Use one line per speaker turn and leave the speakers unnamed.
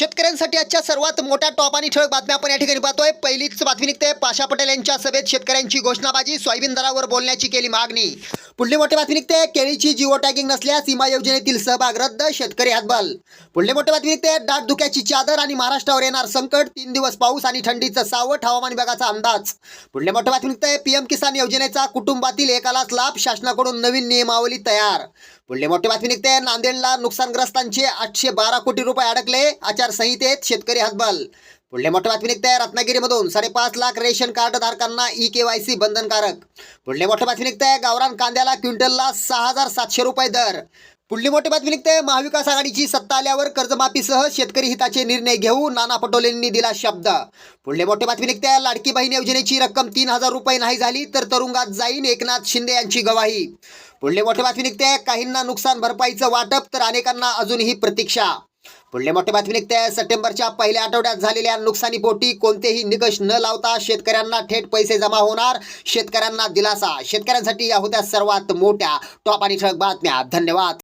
शेतकऱ्यांसाठी आजच्या सर्वात मोठ्या टॉप आणि ठळक बातम्या आपण या ठिकाणी पाहतोय. पहिलीच बातमी निघते. पाशा पटेल यांच्या सभेत शेतकऱ्यांची घोषणाबाजी सोयाबीन दरावर बोलण्याची केली मागणी. पुढली मोठी बातमी निघते. केळीची जिओ टॅगिंग नसल्यास सीमा योजनेतील सहभाग रद्द शेतकरी हातबल. पुढली मोठी बातमी निघते. दाट धुक्याची चादर आणि महाराष्ट्रावर येणार संकट तीन दिवस पाऊस आणि थंडीचं सावट हवामान विभागाचा अंदाज. पुढली मोठी बातमी निघते. पीएम किसान योजनेचा कुटुंबातील एकालाच लाभ शासनाकडून नवीन नियमावली तयार. पुढली मोठी बातमी निघते. नांदेडला नुकसानग्रस्तांचे आठशे बारा कोटी रुपये अडकले. आचारसंहितेत शेतकरी हातबल. पुढले मोठ्या बातमी निघते रत्नागिरीमधून साडेपाच लाख रेशन कार्ड धारकांना ई के वाय सी बंधनकारक. पुढले मोठी बातमी निघते गावरान कांद्याला क्विंटलला सहा हजार सातशे रुपये दर. पुढली मोठी बातमी निघते महाविकास आघाडीची सत्ता आल्यावर कर्जमाफीसह शेतकरी हिताचे निर्णय घेऊ नाना पटोलेंनी दिला शब्द. पुढली मोठी बातमी निघते लाडकी बहीण योजनेची रक्कम तीन हजार रुपये नाही झाली तर तुरुंगात जाईन एकनाथ शिंदे यांची गवाही. पुढली मोठी बातमी निघते काहींना नुकसान भरपाईचं वाटप तर अनेकांना अजूनही प्रतीक्षा. पुढले मोठे बातमी निघते. सप्टेंबरच्या पहिल्या आठवड्यात झालेल्या नुकसानीपोटी कोणतेही निकष न लावता शेतकऱ्यांना थेट पैसे जमा होणार. शेतकऱ्यांना दिलासा. शेतकऱ्यांसाठी या होत्या सर्वात मोठ्या टॉप आणि ठळक बातम्या. धन्यवाद.